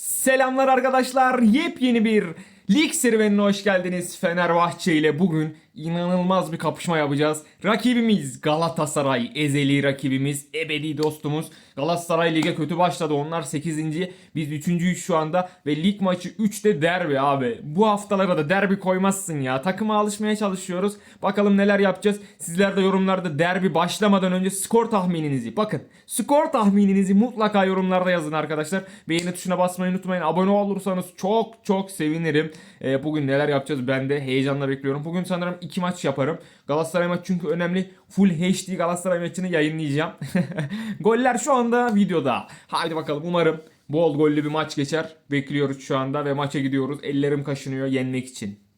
Selamlar arkadaşlar. Yepyeni bir lig serüvenine hoş geldiniz. Fenerbahçe ile bugün inanılmaz bir kapışma yapacağız. Rakibimiz Galatasaray. Ezeli rakibimiz, ebedi dostumuz. Galatasaray lige kötü başladı. Onlar 8. Biz 3.'yüz şu anda ve lig maçı 3'te derbi abi. Bu haftalara da derbi koymazsın ya. Takıma alışmaya çalışıyoruz. Bakalım neler yapacağız. Sizler de yorumlarda derbi başlamadan önce skor tahmininizi bakın. Skor tahmininizi mutlaka yorumlarda yazın arkadaşlar. Beğeni tuşuna basmayı unutmayın. Abone olursanız çok çok sevinirim. Ee, bugün neler yapacağız ben de heyecanla bekliyorum. Bugün sanırım iki maç yaparım. Galatasaray maçı çünkü önemli. Full HD Galatasaray maçını yayınlayacağım. Goller şu anda videoda. Haydi bakalım umarım bol gollü bir maç geçer. Bekliyoruz şu anda ve maça gidiyoruz. Ellerim kaşınıyor yenmek için.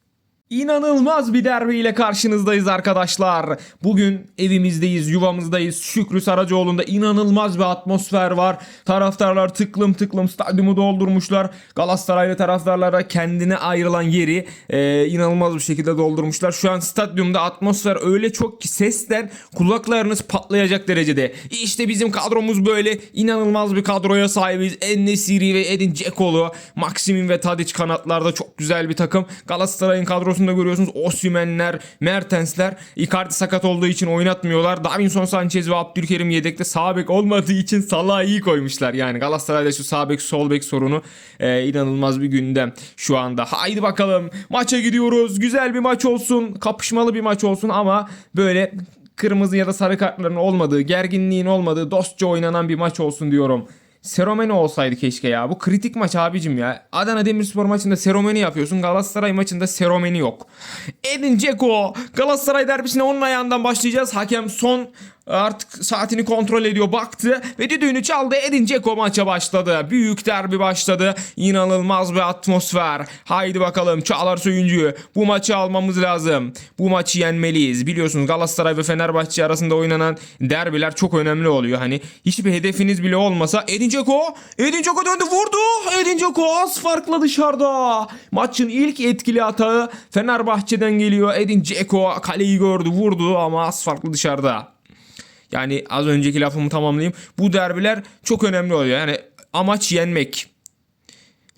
İnanılmaz bir derbi ile karşınızdayız arkadaşlar. Bugün evimizdeyiz, yuvamızdayız. Şükrü Saracoğlu'nda inanılmaz bir atmosfer var. Taraftarlar tıklım tıklım stadyumu doldurmuşlar. Galatasaraylı taraftarlara kendine ayrılan yeri e, inanılmaz bir şekilde doldurmuşlar. Şu an stadyumda atmosfer öyle çok ki sesten kulaklarınız patlayacak derecede. İşte bizim kadromuz böyle inanılmaz bir kadroya sahibiz. Ennesiri ve Edin Dzeko'lu, Maximin ve Tadic kanatlarda çok güzel bir takım. Galatasaray'ın kadrosunda görüyorsunuz Osimhen'ler, Mertens'ler. Icardi sakat olduğu için oynatmıyorlar. Davinson Sanchez ve Abdülkerim yedekte sağ bek olmadığı için Salah'ı iyi koymuşlar. Yani Galatasaray'da şu sağ bek sol bek sorunu e, inanılmaz bir gündem şu anda. Haydi bakalım maça gidiyoruz. Güzel bir maç olsun. Kapışmalı bir maç olsun ama böyle kırmızı ya da sarı kartların olmadığı, gerginliğin olmadığı, dostça oynanan bir maç olsun diyorum. Seromeni olsaydı keşke ya. Bu kritik maç abicim ya. Adana Demirspor maçında Seromeni yapıyorsun. Galatasaray maçında Seromeni yok. Edin Dzeko. Galatasaray derbisine onun ayağından başlayacağız. Hakem son artık saatini kontrol ediyor baktı ve düdüğünü çaldı Edin Dzeko maça başladı. Büyük derbi başladı. İnanılmaz bir atmosfer. Haydi bakalım Çağlar Söyüncü bu maçı almamız lazım. Bu maçı yenmeliyiz. Biliyorsunuz Galatasaray ve Fenerbahçe arasında oynanan derbiler çok önemli oluyor. Hani hiçbir hedefiniz bile olmasa Edin Dzeko, Edin Dzeko döndü vurdu. Edin Dzeko az farkla dışarıda. Maçın ilk etkili atağı Fenerbahçe'den geliyor. Edin Dzeko kaleyi gördü vurdu ama az farklı dışarıda. Yani az önceki lafımı tamamlayayım. Bu derbiler çok önemli oluyor. Yani amaç yenmek.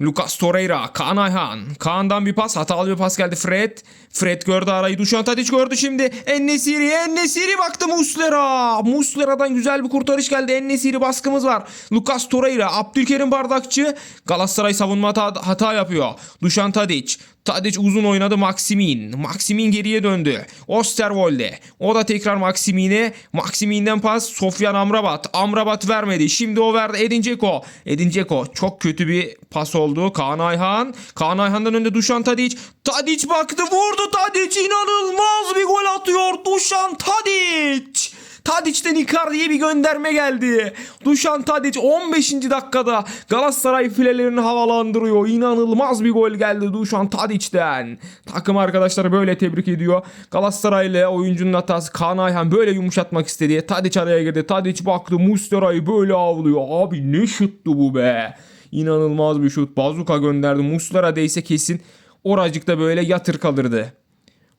Lucas Torreira, Kaan Ayhan. Kaan'dan bir pas, hatalı bir pas geldi Fred. Fred gördü arayı, Dušan Tadić gördü şimdi. Ennesiri, Ennesiri baktı Muslera. Muslera'dan güzel bir kurtarış geldi. Ennesiri baskımız var. Lucas Torreira, Abdülkerim Bardakçı. Galatasaray savunma hata, hata yapıyor. Dušan Tadić. Tadic uzun oynadı Maximin. Maximin geriye döndü. Osterwolde. O da tekrar Maximin'e. Maximin'den pas Sofyan Amrabat. Amrabat vermedi. Şimdi o verdi Edin Dzeko. Edin Dzeko çok kötü bir pas oldu. Kaan Ayhan. Kaan Ayhan'dan önde Dušan Tadic. Tadic baktı vurdu Tadic. inanılmaz bir gol atıyor Dušan Tadic. Tadic'ten Icardi'ye bir gönderme geldi. Dušan Tadic 15. dakikada Galatasaray filelerini havalandırıyor. İnanılmaz bir gol geldi Dušan Tadic'ten. Takım arkadaşları böyle tebrik ediyor. Galatasaraylı oyuncunun hatası Kaan Ayhan böyle yumuşatmak istedi. Tadic araya girdi. Tadic baktı Muslera'yı böyle avlıyor. Abi ne şuttu bu be. İnanılmaz bir şut. Bazuka gönderdi. Muslera değse kesin oracıkta böyle yatır kalırdı.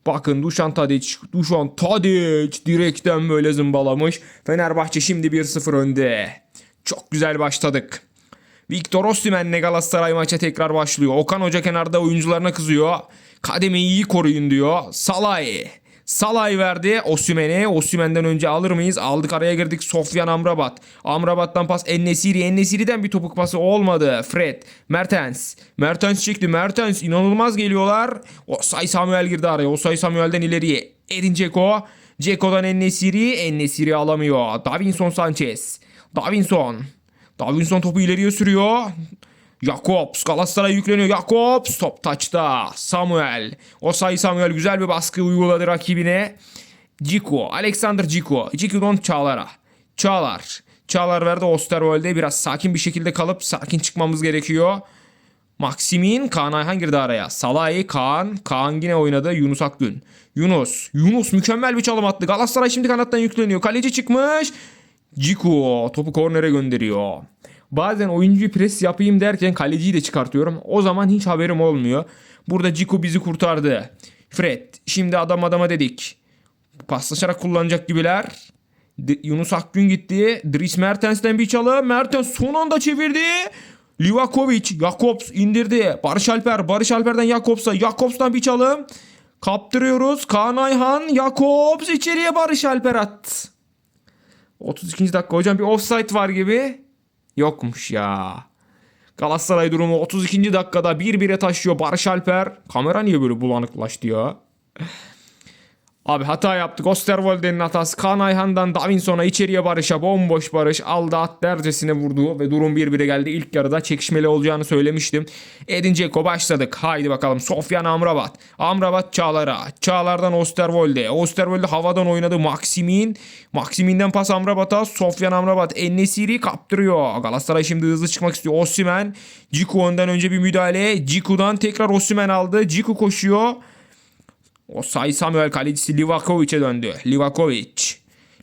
Bakın Dušan Tadić, Dušan Tadić direkten böyle zımbalamış. Fenerbahçe şimdi 1-0 önde. Çok güzel başladık. Victor Osimhen'le Galatasaray maça tekrar başlıyor. Okan Hoca kenarda oyuncularına kızıyor. Kademeyi iyi koruyun diyor. Salay. Salay verdi Osimhen'e. Osimhen'den önce alır mıyız? Aldık araya girdik. Sofyan Amrabat. Amrabat'tan pas Ennesiri. Ennesiri'den bir topuk pası olmadı. Fred. Mertens. Mertens çekti. Mertens inanılmaz geliyorlar. Osay Samuel girdi araya. Osay Samuel'den ileriye. Edin Dzeko. Dzeko'dan Ennesiri. Ennesiri alamıyor. Davinson Sanchez. Davinson. Davinson topu ileriye sürüyor. Jakobs Galatasaray yükleniyor. Jakobs top taçta. Samuel. Osay Samuel güzel bir baskı uyguladı rakibine. Ciko. Alexander Ciko. Ciko'dan Çağlar'a. Çağlar. Çağlar verdi Osterwolde. Biraz sakin bir şekilde kalıp sakin çıkmamız gerekiyor. Maximin Kaan Ayhan girdi araya. Salay, Kaan. Kaan yine oynadı. Yunus Akgün. Yunus. Yunus mükemmel bir çalım attı. Galatasaray şimdi kanattan yükleniyor. Kaleci çıkmış. Ciku topu kornere gönderiyor. Bazen oyuncuyu pres yapayım derken kaleciyi de çıkartıyorum. O zaman hiç haberim olmuyor. Burada Ciku bizi kurtardı. Fred şimdi adam adama dedik. Paslaşarak kullanacak gibiler. D- Yunus Akgün gitti. Dries Mertens'ten bir çalı. Mertens son anda çevirdi. Livakovic, Jakobs indirdi. Barış Alper, Barış Alper'den Jakobs'a, Jakobs'tan bir çalım. Kaptırıyoruz. Kaan Ayhan, Jakobs içeriye Barış Alper attı. 32. dakika hocam bir offside var gibi. Yokmuş ya. Galatasaray durumu 32. dakikada 1-1'e taşıyor Barış Alper. Kamera niye böyle bulanıklaştı ya? Abi hata yaptık. Osterwolde'nin hatası. Kaan Ayhan'dan Davinson'a içeriye Barış'a bomboş Barış aldı at dercesine vurdu ve durum 1-1'e geldi. İlk yarıda çekişmeli olacağını söylemiştim. Edin Dzeko başladık. Haydi bakalım. Sofyan Amrabat. Amrabat Çağlar'a. Çağlar'dan Osterwolde. Osterwolde havadan oynadı. Maksimin. Maksimin'den pas Amrabat'a. Sofyan Amrabat. Ennesiri kaptırıyor. Galatasaray şimdi hızlı çıkmak istiyor. Osimhen. Ciku önden önce bir müdahale. Ciku'dan tekrar Osimhen aldı. Ciku koşuyor. O Say Samuel kalecisi Livakovic'e döndü. Livakovic.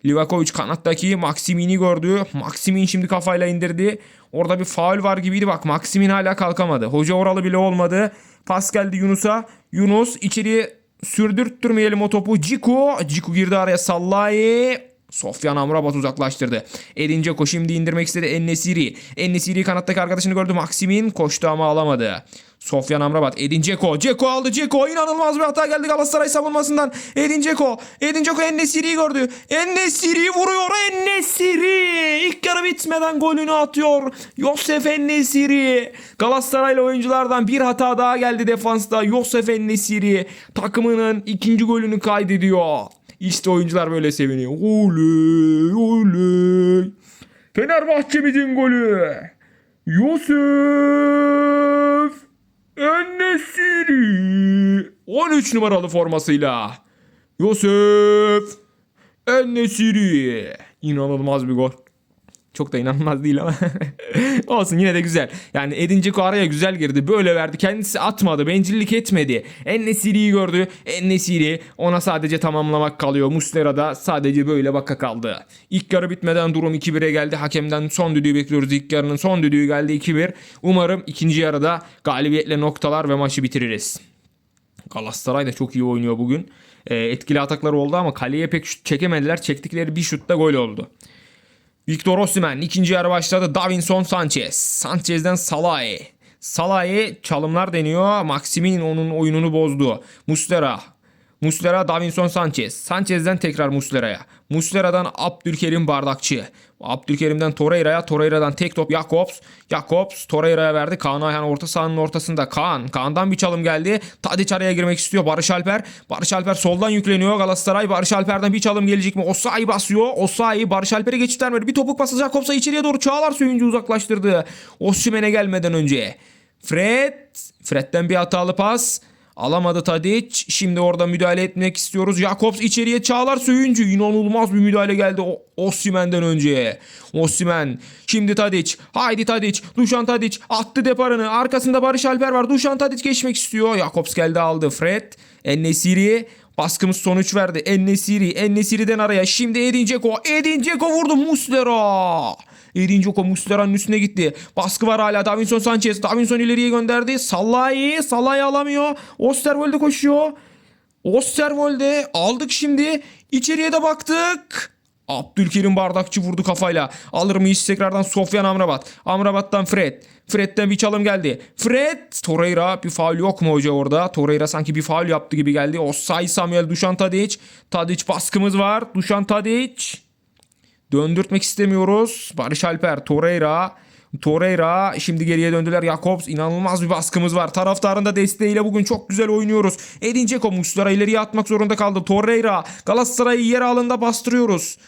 Livakovic kanattaki Maksimin'i gördü. Maksimin şimdi kafayla indirdi. Orada bir faul var gibiydi. Bak Maksimin hala kalkamadı. Hoca oralı bile olmadı. Pas geldi Yunus'a. Yunus içeriye sürdürttürmeyelim o topu. Ciku. Ciku girdi araya. Sallahi. Sofyan Amrabat uzaklaştırdı. Edin Dzeko şimdi indirmek istedi Ennesiri. Ennesiri kanattaki arkadaşını gördü. Maksimin koştu ama alamadı. Sofyan Amrabat. Edin Dzeko. Dzeko aldı. Dzeko inanılmaz bir hata geldi Galatasaray savunmasından. Edin Dzeko. Edin Dzeko Ennesiri'yi gördü. Ennesiri vuruyor. Ennesiri. İlk yarı bitmeden golünü atıyor. Yosef Ennesiri. Galatasaraylı oyunculardan bir hata daha geldi defansta. Yosef Ennesiri takımının ikinci golünü kaydediyor. İşte oyuncular böyle seviniyor. Oley oley. Fenerbahçe'mizin golü. Yusuf Ennesiri. 13 numaralı formasıyla. Yusuf Ennesiri. İnanılmaz bir gol. Çok da inanılmaz değil ama. Olsun yine de güzel. Yani Edin Dzeko araya güzel girdi. Böyle verdi. Kendisi atmadı. Bencillik etmedi. Ennesiri'yi gördü. Ennesiri ona sadece tamamlamak kalıyor. Muslera da sadece böyle baka kaldı. İlk yarı bitmeden durum 2-1'e geldi. Hakemden son düdüğü bekliyoruz. İlk yarının son düdüğü geldi 2-1. Umarım ikinci yarıda galibiyetle noktalar ve maçı bitiririz. Galatasaray da çok iyi oynuyor bugün. E, etkili atakları oldu ama kaleye pek şut çekemediler. Çektikleri bir şutta gol oldu. Victor Osimhen ikinci yarı başladı. Davinson Sanchez. Sanchez'den Salah'e. Salah'e çalımlar deniyor. Maximin onun oyununu bozdu. Muslera. Muslera Davinson Sanchez. Sanchez'den tekrar Muslera'ya. Muslera'dan Abdülkerim Bardakçı. Abdülkerim'den Torreira'ya. Torreira'dan tek top Jakobs. Jakobs Torreira'ya verdi. Kaan Ayhan orta sahanın ortasında. Kaan. Kaan'dan bir çalım geldi. Tadic araya girmek istiyor. Barış Alper. Barış Alper soldan yükleniyor. Galatasaray Barış Alper'den bir çalım gelecek mi? Osayi basıyor. Osayi Barış Alper'e geçit vermedi. Bir topuk pası Jakobs'a içeriye doğru Çağlar Söyüncü uzaklaştırdı. Osimhen'e gelmeden önce. Fred. Fred'den bir hatalı pas. Alamadı Tadic. Şimdi orada müdahale etmek istiyoruz. Jakobs içeriye Çağlar Söyüncü. İnanılmaz bir müdahale geldi o Osimhen'den önce. Osimhen. Şimdi Tadic. Haydi Tadic. Dušan Tadic attı deparını. Arkasında Barış Alper var. Dušan Tadic geçmek istiyor. Jakobs geldi aldı. Fred. Ennesiri. Baskımız sonuç verdi. Ennesiri. Ennesiri'den araya. Şimdi Edin Dzeko. Edin Dzeko vurdu. Muslera. Edin Dzeko Muslera'nın üstüne gitti. Baskı var hala. Davinson Sanchez. Davinson ileriye gönderdi. Salahi. Salahi alamıyor. Osterwolde koşuyor. Osterwolde aldık şimdi. İçeriye de baktık. Abdülkerim Bardakçı vurdu kafayla. Alır mıyız tekrardan Sofyan Amrabat. Amrabat'tan Fred. Fred'den bir çalım geldi. Fred. Torreira bir faul yok mu hoca orada? Torreira sanki bir faul yaptı gibi geldi. Osay Samuel Dušan Tadic. Tadic baskımız var. Dušan Tadic. Döndürtmek istemiyoruz. Barış Alper, Torreira. Torreira şimdi geriye döndüler. Jakobs inanılmaz bir baskımız var. Taraftarın da desteğiyle bugün çok güzel oynuyoruz. Edin Dzeko Muslera ileriye atmak zorunda kaldı. Torreira Galatasaray'ı yer alında bastırıyoruz.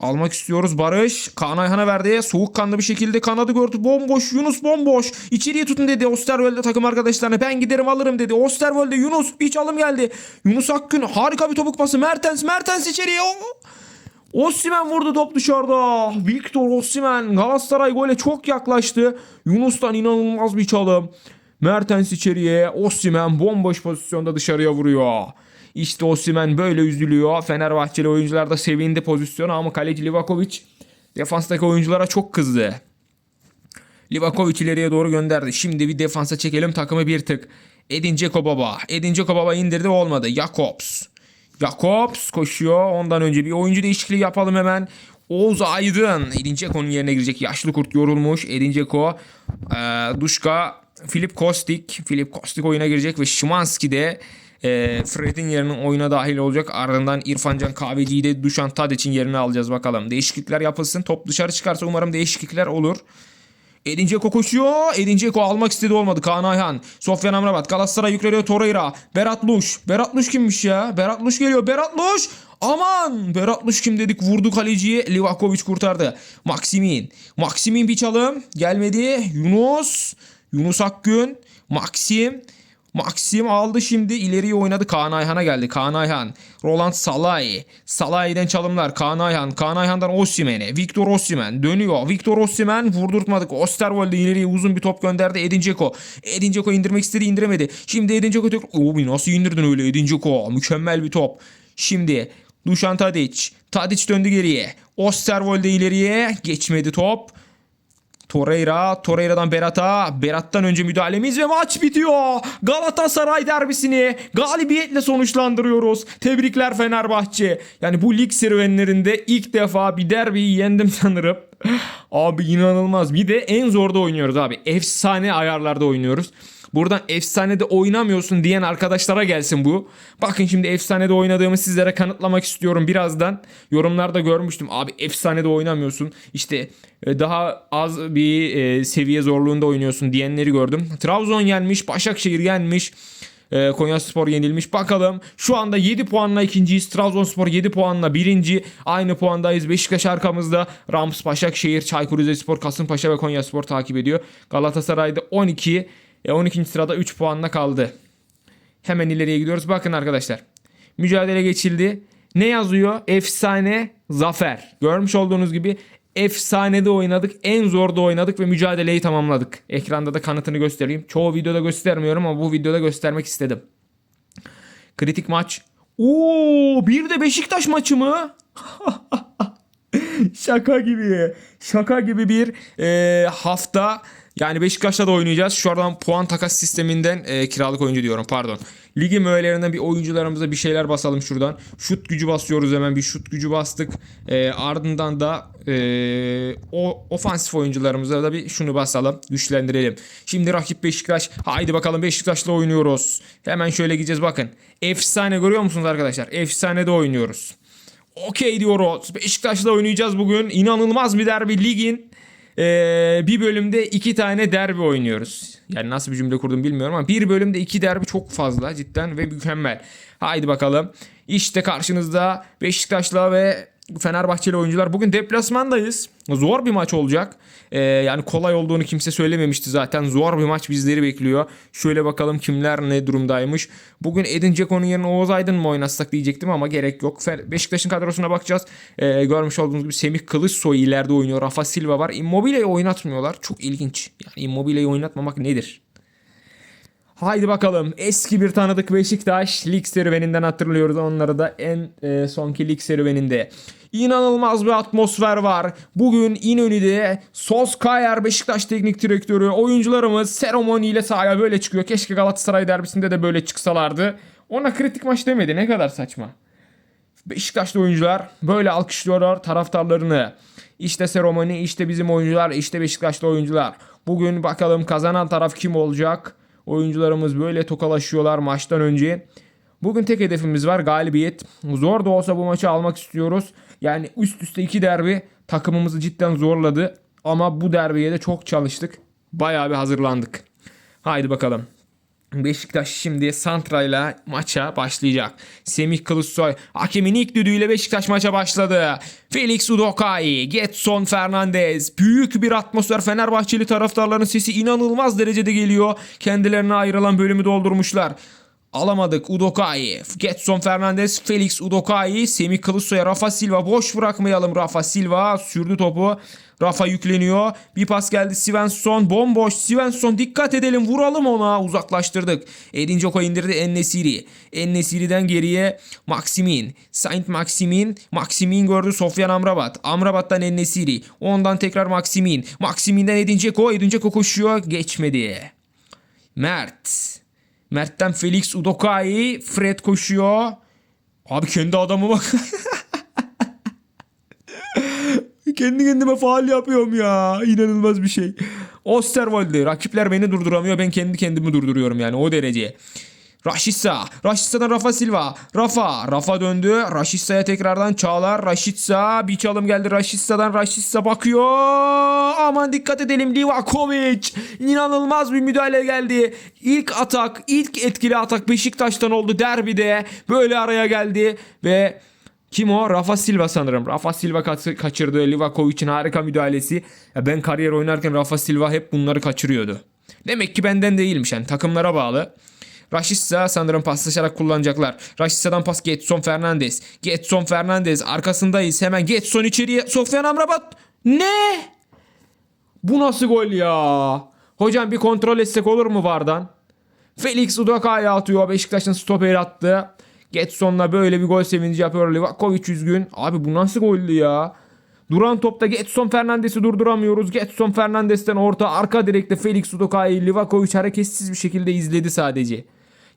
Almak istiyoruz Barış. Kaan Ayhan'a verdi. Soğukkanlı bir şekilde kanadı gördü. Bomboş Yunus bomboş. İçeriye tutun dedi Osterwolde takım arkadaşlarına. Ben giderim alırım dedi. Osterwolde Yunus bir çalım geldi. Yunus Akgün harika bir topuk pası. Mertens Mertens içeriye. Osimhen vurdu top dışarıda. Victor Osimhen Galatasaray gole çok yaklaştı. Yunus'tan inanılmaz bir çalım. Mertens içeriye. Osimhen bomboş pozisyonda dışarıya vuruyor. İşte Osimhen böyle üzülüyor. Fenerbahçeli oyuncular da sevindi pozisyonu ama kaleci Livakovic defanstaki oyunculara çok kızdı. Livakovic ileriye doğru gönderdi. Şimdi bir defansa çekelim takımı bir tık. Edin Dzeko baba. Edin Dzeko baba indirdi olmadı. Jakobs. Jakobs koşuyor. Ondan önce bir oyuncu değişikliği yapalım hemen. Oğuz Aydın. Edin Dzeko'nun yerine girecek. Yaşlı kurt yorulmuş. Edin Dzeko. E, Duşka. Filip Kostik. Filip Kostik oyuna girecek ve Şimanski de e, Fred'in yerine oyuna dahil olacak. Ardından İrfancan Kahveci'yi de Duşan Tadic'in yerine alacağız bakalım. Değişiklikler yapılsın. Top dışarı çıkarsa umarım değişiklikler olur. Edin koşuyor. Edin Dzeko almak istedi olmadı. Kaan Ayhan. Sofyan Amrabat. Galatasaray yükleniyor Torreira. Berat Luş. Berat Luş kimmiş ya? Berat Luş geliyor. Berat Luş. Aman. Berat Luş kim dedik. Vurdu kaleciye. Livakovic kurtardı. Maksimin. Maksimin bir çalım. Gelmedi. Yunus. Yunus Akgün. Maxim. Maxim aldı şimdi ileriye oynadı Kaan Ayhan'a geldi. Kaan Ayhan. Roland Salai. Salai'den çalımlar. Kaan Ayhan. Kaan Ayhan'dan Osimhen'e. Victor Osimhen dönüyor. Victor Osimhen vurdurtmadık. Osterwolde ileriye uzun bir top gönderdi Edin Dzeko. Edin Dzeko indirmek istedi indiremedi. Şimdi Edin Dzeko tekrar... Oo, nasıl indirdin öyle Edin Dzeko? Mükemmel bir top. Şimdi Dušan Tadic. Tadic döndü geriye. Osterwolde ileriye. Geçmedi top. Torreira, Torreira'dan Berat'a, Berat'tan önce müdahalemiz ve maç bitiyor. Galatasaray derbisini galibiyetle sonuçlandırıyoruz. Tebrikler Fenerbahçe. Yani bu lig serüvenlerinde ilk defa bir derbiyi yendim sanırım. Abi inanılmaz. Bir de en zorda oynuyoruz abi. Efsane ayarlarda oynuyoruz. Buradan efsanede oynamıyorsun diyen arkadaşlara gelsin bu. Bakın şimdi efsanede oynadığımı sizlere kanıtlamak istiyorum birazdan. Yorumlarda görmüştüm. Abi efsanede oynamıyorsun. İşte e, daha az bir e, seviye zorluğunda oynuyorsun diyenleri gördüm. Trabzon yenmiş, Başakşehir yenmiş. E, Konya Spor yenilmiş. Bakalım şu anda 7 puanla ikinciyiz. Trabzonspor 7 puanla birinci. Aynı puandayız. Beşiktaş arkamızda. Rams, Başakşehir, Çaykur Rizespor, Kasımpaşa ve Konya Spor takip ediyor. Galatasaray'da 12. E 12. sırada 3 puanla kaldı. Hemen ileriye gidiyoruz. Bakın arkadaşlar. Mücadele geçildi. Ne yazıyor? Efsane zafer. Görmüş olduğunuz gibi efsanede oynadık. En zorda oynadık ve mücadeleyi tamamladık. Ekranda da kanıtını göstereyim. Çoğu videoda göstermiyorum ama bu videoda göstermek istedim. Kritik maç. Oo, bir de Beşiktaş maçı mı? Şaka gibi. Şaka gibi bir e, hafta. Yani Beşiktaş'ta da oynayacağız. Şu an puan takas sisteminden e, kiralık oyuncu diyorum pardon. Ligin öğelerinden bir oyuncularımıza bir şeyler basalım şuradan. Şut gücü basıyoruz hemen bir şut gücü bastık. E, ardından da e, o ofansif oyuncularımıza da bir şunu basalım. Güçlendirelim. Şimdi rakip Beşiktaş. Haydi bakalım Beşiktaş'la oynuyoruz. Hemen şöyle gideceğiz bakın. Efsane görüyor musunuz arkadaşlar? Efsane de oynuyoruz. Okey diyoruz. Beşiktaş'la oynayacağız bugün. İnanılmaz bir derbi ligin. Ee, bir bölümde iki tane derbi oynuyoruz. Yani nasıl bir cümle kurdum bilmiyorum ama bir bölümde iki derbi çok fazla cidden ve mükemmel. Haydi bakalım. İşte karşınızda Beşiktaş'la ve Fenerbahçeli oyuncular. Bugün deplasmandayız. Zor bir maç olacak. Ee, yani kolay olduğunu kimse söylememişti zaten. Zor bir maç bizleri bekliyor. Şöyle bakalım kimler ne durumdaymış. Bugün Edin Dzeko'nun yerine Oğuz Aydın mı oynatsak diyecektim ama gerek yok. Beşiktaş'ın kadrosuna bakacağız. Ee, görmüş olduğunuz gibi Semih Kılıçsoy ileride oynuyor. Rafa Silva var. Immobile'yi oynatmıyorlar. Çok ilginç. Yani Immobile'yi oynatmamak nedir? Haydi bakalım. Eski bir tanıdık Beşiktaş lig serüveninden hatırlıyoruz onları da en e, sonki lig serüveninde. İnanılmaz bir atmosfer var. Bugün İnönü'de Solskjaer Beşiktaş teknik direktörü oyuncularımız seremoniyle sahaya böyle çıkıyor. Keşke Galatasaray derbisinde de böyle çıksalardı. Ona kritik maç demedi. Ne kadar saçma. Beşiktaşlı oyuncular böyle alkışlıyorlar taraftarlarını. İşte seremoni, işte bizim oyuncular, işte Beşiktaşlı oyuncular. Bugün bakalım kazanan taraf kim olacak? Oyuncularımız böyle tokalaşıyorlar maçtan önce. Bugün tek hedefimiz var galibiyet. Zor da olsa bu maçı almak istiyoruz. Yani üst üste iki derbi takımımızı cidden zorladı. Ama bu derbiye de çok çalıştık. Bayağı bir hazırlandık. Haydi bakalım. Beşiktaş şimdi Santra'yla maça başlayacak. Semih Kılıçsoy hakemin ilk düdüğüyle Beşiktaş maça başladı. Felix Udokai, Getson Fernandez. Büyük bir atmosfer Fenerbahçeli taraftarların sesi inanılmaz derecede geliyor. Kendilerine ayrılan bölümü doldurmuşlar. Alamadık Udokai, Getson Fernandez, Felix Udokai, Semih Kılıçsoy'a Rafa Silva boş bırakmayalım Rafa Silva sürdü topu. Rafa yükleniyor. Bir pas geldi Svensson bomboş. Svensson dikkat edelim vuralım ona uzaklaştırdık. Edin Dzeko indirdi Ennesiri. Ennesiri'den geriye Maximin. Saint Maximin. Maximin gördü Sofyan Amrabat. Amrabat'tan Ennesiri. Ondan tekrar Maximin. Maximin'den Edin Dzeko. Edin Dzeko koşuyor. Geçmedi. Mert. Mert'ten Felix Udokai. Fred koşuyor. Abi kendi adamı bak. Kendi kendime faal yapıyorum ya. İnanılmaz bir şey. Osterwolde. Rakipler beni durduramıyor. Ben kendi kendimi durduruyorum yani o derece. Raşitsa. Raşitsa'dan Rafa Silva. Rafa. Rafa döndü. Raşitsa'ya tekrardan Çağlar. Raşitsa. Bir çalım geldi Raşitsa'dan. Raşitsa bakıyor. Aman dikkat edelim. Livakovic. İnanılmaz bir müdahale geldi. İlk atak, ilk etkili atak Beşiktaş'tan oldu derbide. Böyle araya geldi ve kim o? Rafa Silva sanırım. Rafa Silva kaç- kaçırdı. Livakovic'in harika müdahalesi. Ya ben kariyer oynarken Rafa Silva hep bunları kaçırıyordu. Demek ki benden değilmiş yani takımlara bağlı. Raşitsa sanırım paslaşarak kullanacaklar. Raşitsa'dan pas Getson Fernandez. Getson Fernandez arkasındayız. Hemen Getson içeriye. Sofyan Amrabat. Ne? Bu nasıl gol ya? Hocam bir kontrol etsek olur mu Vardan? Felix Udoka'ya atıyor. Beşiktaş'ın stoperi attı. Getson'la böyle bir gol sevinci yapıyor. Livakovic üzgün. Abi bu nasıl goldü ya? Duran topta Getson Fernandes'i durduramıyoruz. Getson Fernandes'ten orta arka direkte Felix Udoka'yı Livakovic hareketsiz bir şekilde izledi sadece.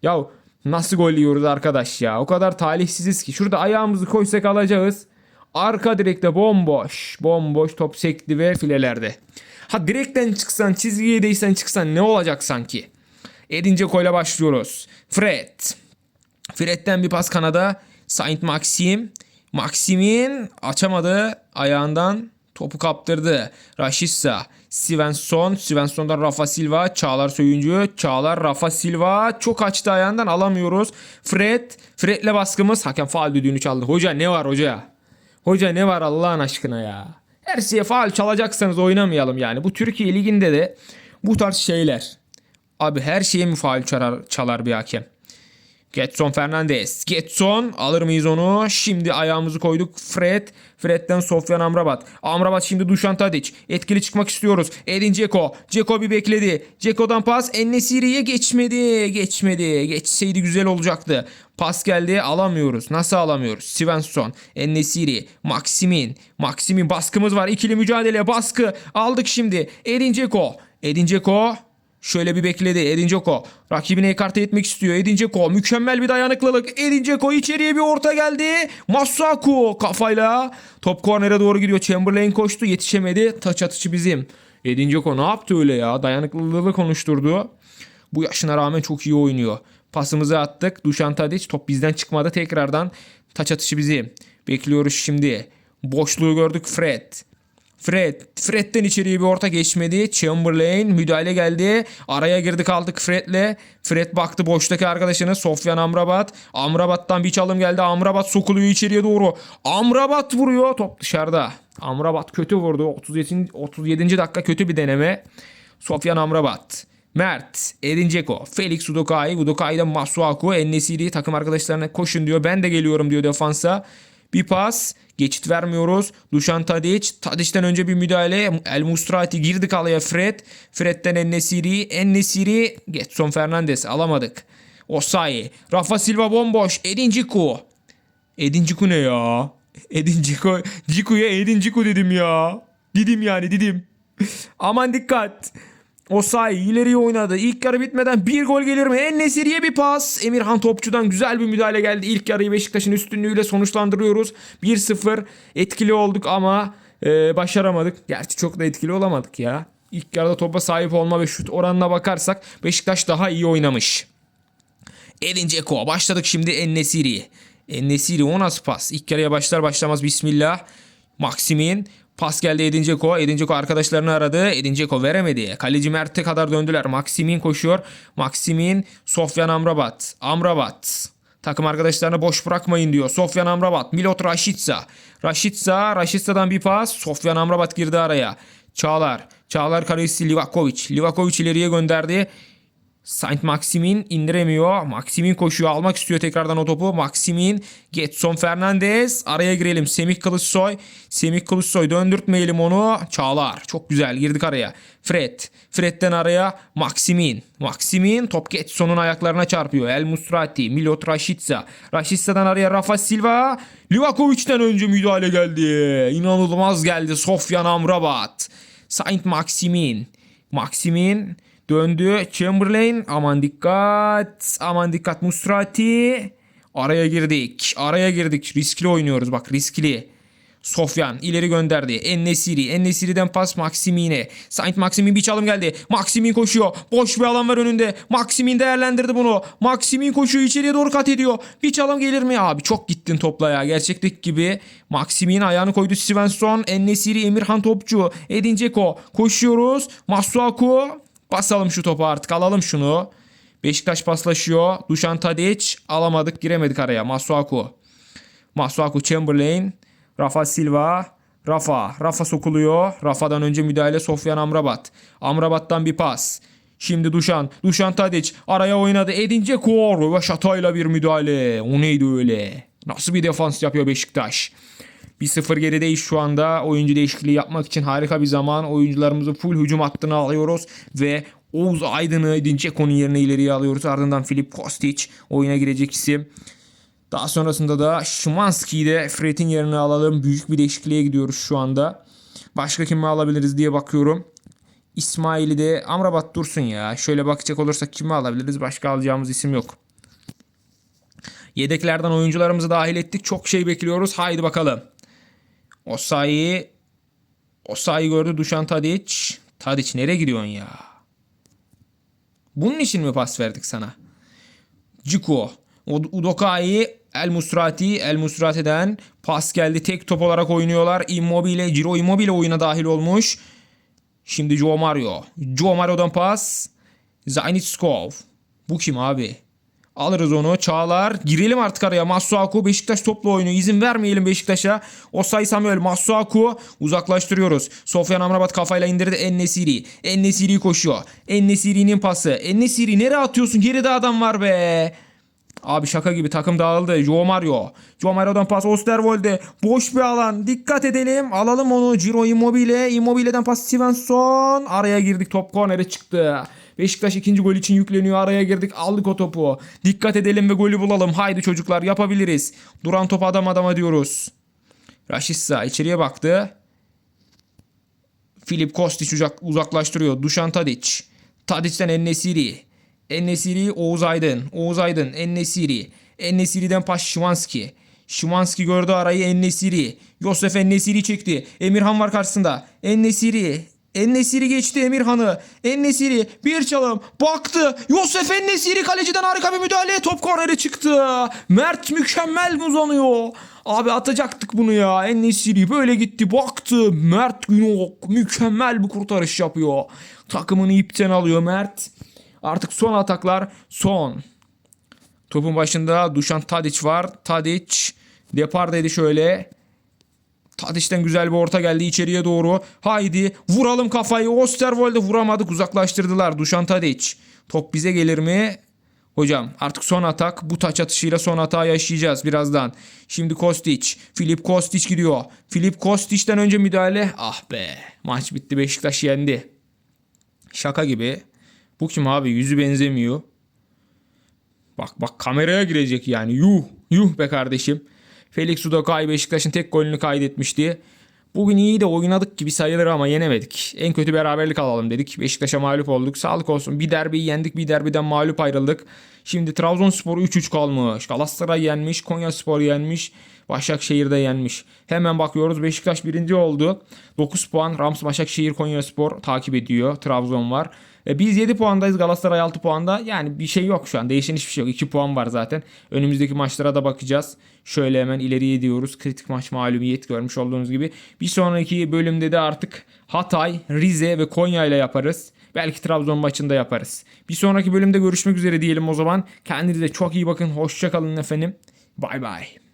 Ya nasıl gol yiyoruz arkadaş ya? O kadar talihsiziz ki. Şurada ayağımızı koysak alacağız. Arka direkte bomboş. Bomboş top sekti ve filelerde. Ha direkten çıksan çizgiye değsen çıksan ne olacak sanki? Edin Dzeko'yla başlıyoruz. Fred. Fred'den bir pas kanada. Saint Maxim. Maxim'in açamadı. Ayağından topu kaptırdı. Rashica. Svensson. Svensson'dan Rafa Silva. Çağlar Söyüncü. Çağlar Rafa Silva. Çok açtı ayağından alamıyoruz. Fred. Fred'le baskımız. Hakem faal düdüğünü çaldı. Hoca ne var hoca? Hoca ne var Allah'ın aşkına ya? Her şeye faal çalacaksanız oynamayalım yani. Bu Türkiye Ligi'nde de bu tarz şeyler. Abi her şeye mi faal çalar, çalar bir hakem? Getson Fernandez. Getson alır mıyız onu? Şimdi ayağımızı koyduk. Fred. Fred'den Sofyan Amrabat. Amrabat şimdi Dušan Tadić. Etkili çıkmak istiyoruz. Edin Dzeko. Dzeko bir bekledi. Dzeko'dan pas Ennesiri'ye geçmedi. Geçmedi. Geçseydi güzel olacaktı. Pas geldi alamıyoruz. Nasıl alamıyoruz? Svensson, Ennesiri, Maximin. Maximin baskımız var. İkili mücadele baskı. Aldık şimdi. Edin Dzeko. Edin Dzeko Şöyle bir bekledi Edin Dzeko. Rakibine ekarte etmek istiyor. Edin Dzeko mükemmel bir dayanıklılık. Edin Dzeko içeriye bir orta geldi. Masuaku kafayla. Top kornere doğru gidiyor. Chamberlain koştu yetişemedi. Taç atışı bizim. Edin Dzeko ne yaptı öyle ya? Dayanıklılığı konuşturdu. Bu yaşına rağmen çok iyi oynuyor. Pasımızı attık. Dušan Tadić top bizden çıkmadı. Tekrardan taç atışı bizim. Bekliyoruz şimdi. Boşluğu gördük Fred. Fred. Fred'den içeriye bir orta geçmedi. Chamberlain müdahale geldi. Araya girdi kaldık Fred'le. Fred baktı boştaki arkadaşını. Sofyan Amrabat. Amrabat'tan bir çalım geldi. Amrabat sokuluyor içeriye doğru. Amrabat vuruyor. Top dışarıda. Amrabat kötü vurdu. 37. 37. dakika kötü bir deneme. Sofyan Amrabat. Mert, Edin Dzeko, Felix Udokai, Udokai'den Masuaku, Ennesiri takım arkadaşlarına koşun diyor. Ben de geliyorum diyor defansa. Bir pas. Geçit vermiyoruz. Dušan Tadić. Tadić'ten önce bir müdahale. El Mustrati girdi kalaya Fred. Fred'den Ennesiri. Ennesiri. Getson Fernandez alamadık. Osayi. Rafa Silva bomboş. Edin Dzeko. Edin Dzeko ne ya? Edin Dzeko. Dzeko'ya Edin Dzeko dedim ya. Dedim yani dedim. Aman dikkat. Osayi ileriye oynadı. İlk yarı bitmeden bir gol gelir mi? Ennesiri'ye bir pas. Emirhan Topçu'dan güzel bir müdahale geldi. İlk yarıyı Beşiktaş'ın üstünlüğüyle sonuçlandırıyoruz. 1-0 etkili olduk ama e, başaramadık. Gerçi çok da etkili olamadık ya. İlk yarıda topa sahip olma ve şut oranına bakarsak Beşiktaş daha iyi oynamış. Edin Dzeko. Başladık şimdi Ennesiri. Ennesiri o nasıl pas? İlk yarıya başlar başlamaz bismillah. Maximin. Pas geldi Edin Dzeko. Edin Dzeko arkadaşlarını aradı. Edin Dzeko veremedi. Kaleci Mert'e kadar döndüler. Maximin koşuyor. Maximin. Sofyan Amrabat. Amrabat. Takım arkadaşlarını boş bırakmayın diyor. Sofyan Amrabat. Milot Raşitsa. Raşitsa. Raşitsa'dan bir pas. Sofyan Amrabat girdi araya. Çağlar. Çağlar kalecisi Livakovic. Livakovic ileriye gönderdi. Saint Maximin indiremiyor. Maximin koşuyor. Almak istiyor tekrardan o topu. Maximin. Getson Fernandez. Araya girelim. Semih Kılıçsoy. Semih Kılıçsoy döndürtmeyelim onu. Çağlar. Çok güzel. Girdik araya. Fred. Fred'den araya Maximin. Maximin top Getson'un ayaklarına çarpıyor. El Musrati. Milot Rashica. Rashica'dan araya Rafa Silva. Livakovic'den önce müdahale geldi. İnanılmaz geldi. Sofyan Amrabat. Saint Maximin. Maximin döndü. Chamberlain aman dikkat. Aman dikkat Musrati. Araya girdik. Araya girdik. Riskli oynuyoruz bak riskli. Sofyan ileri gönderdi. Ennesiri. Ennesiri'den pas Maximin'e. Saint Maximin bir çalım geldi. Maximin koşuyor. Boş bir alan var önünde. Maximin değerlendirdi bunu. Maximin koşuyor içeriye doğru kat ediyor. Bir çalım gelir mi? Abi çok gittin topla ya. Gerçekteki gibi. Maximin ayağını koydu Svensson. Ennesiri Emirhan topçu. Edin Dzeko. Koşuyoruz. Masuaku. Basalım şu topu artık. Alalım şunu. Beşiktaş paslaşıyor. Dušan Tadic. Alamadık. Giremedik araya. Masuaku. Masuaku Chamberlain. Rafa Silva. Rafa. Rafa sokuluyor. Rafa'dan önce müdahale Sofyan Amrabat. Amrabat'tan bir pas. Şimdi Duşan. Duşan Tadic araya oynadı. Edin Dzeko. Ve şatayla bir müdahale. O neydi öyle? Nasıl bir defans yapıyor Beşiktaş? 1-0 gerideyiz şu anda. Oyuncu değişikliği yapmak için harika bir zaman. Oyuncularımızı full hücum hattına alıyoruz ve Oğuz Aydın'ı Edin Dzeko'nun yerine ileriye alıyoruz. Ardından Filip Kostic oyuna girecek isim. Daha sonrasında da Şimanski'yi de Fred'in yerine alalım. Büyük bir değişikliğe gidiyoruz şu anda. Başka kimi alabiliriz diye bakıyorum. İsmail'i de Amrabat dursun ya. Şöyle bakacak olursak kimi alabiliriz? Başka alacağımız isim yok. Yedeklerden oyuncularımızı dahil ettik. Çok şey bekliyoruz. Haydi bakalım. Osayi Osayi gördü Duşan Tadic. Tadic nereye gidiyorsun ya? Bunun için mi pas verdik sana? Ciko. Udokai El Musrati. El Musrati'den pas geldi. Tek top olarak oynuyorlar. Immobile. Ciro Immobile oyuna dahil olmuş. Şimdi Joe Mario. Joe Mario'dan pas. Zaynitskov. Bu kim abi? Alırız onu. Çağlar. Girelim artık araya. Masuaku. Beşiktaş toplu oyunu. İzin vermeyelim Beşiktaş'a. Osay Samuel. Masuaku. Uzaklaştırıyoruz. Sofyan Amrabat kafayla indirdi. Ennesiri. Ennesiri koşuyor. Ennesiri'nin pası. Ennesiri nereye atıyorsun? Geride adam var be. Abi şaka gibi takım dağıldı. Joe Mario. Joe Mario'dan pas Osterwolde. Boş bir alan. Dikkat edelim. Alalım onu. Ciro Immobile. Immobile'den pas Svensson. Araya girdik. Top kornere çıktı. Beşiktaş ikinci gol için yükleniyor. Araya girdik. Aldık o topu. Dikkat edelim ve golü bulalım. Haydi çocuklar yapabiliriz. Duran top adam adama diyoruz. Raşitsa içeriye baktı. Filip Kostic uzak, uzaklaştırıyor. Dušan Tadic. Tadic'ten Ennesiri. Ennesiri Oğuz Aydın. Oğuz Aydın Ennesiri. Ennesiri'den pas Şimanski. Şimanski gördü arayı Ennesiri. Yosef Ennesiri çekti. Emirhan var karşısında. Ennesiri. Ennesiri geçti Emirhan'ı. Ennesiri bir çalım baktı. Yosef Ennesiri kaleciden harika bir müdahale. Top kornere çıktı. Mert mükemmel uzanıyor. Abi atacaktık bunu ya. Ennesiri böyle gitti baktı. Mert Günok mükemmel bir kurtarış yapıyor. Takımını ipten alıyor Mert. Artık son ataklar son. Topun başında Dušan Tadic var. Tadic depar dedi şöyle. Tadic'ten güzel bir orta geldi içeriye doğru. Haydi vuralım kafayı. Osterwolde vuramadık uzaklaştırdılar. Dušan Tadic. Top bize gelir mi? Hocam artık son atak. Bu taç atışıyla son hata yaşayacağız birazdan. Şimdi Kostic. Filip Kostic gidiyor. Filip Kostic'ten önce müdahale. Ah be. Maç bitti. Beşiktaş yendi. Şaka gibi. Bu kim abi? Yüzü benzemiyor. Bak bak kameraya girecek yani. Yuh. Yuh be kardeşim. Felix Udokai Beşiktaş'ın tek golünü kaydetmişti. Bugün iyi de oynadık gibi sayılır ama yenemedik. En kötü beraberlik alalım dedik. Beşiktaş'a mağlup olduk. Sağlık olsun. Bir derbiyi yendik. Bir derbiden mağlup ayrıldık. Şimdi Trabzonspor 3-3 kalmış. Galatasaray yenmiş. Konyaspor yenmiş. Başakşehir'de yenmiş. Hemen bakıyoruz. Beşiktaş birinci oldu. 9 puan. Rams Başakşehir Konyaspor takip ediyor. Trabzon var. E, biz 7 puandayız. Galatasaray 6 puanda. Yani bir şey yok şu an. Değişen hiçbir şey yok. 2 puan var zaten. Önümüzdeki maçlara da bakacağız. Şöyle hemen ileriye diyoruz. Kritik maç mağlubiyet görmüş olduğunuz gibi. Bir sonraki bölümde de artık Hatay, Rize ve Konya ile yaparız. Belki Trabzon maçında yaparız. Bir sonraki bölümde görüşmek üzere diyelim o zaman. Kendinize çok iyi bakın. Hoşçakalın efendim. Bay bay.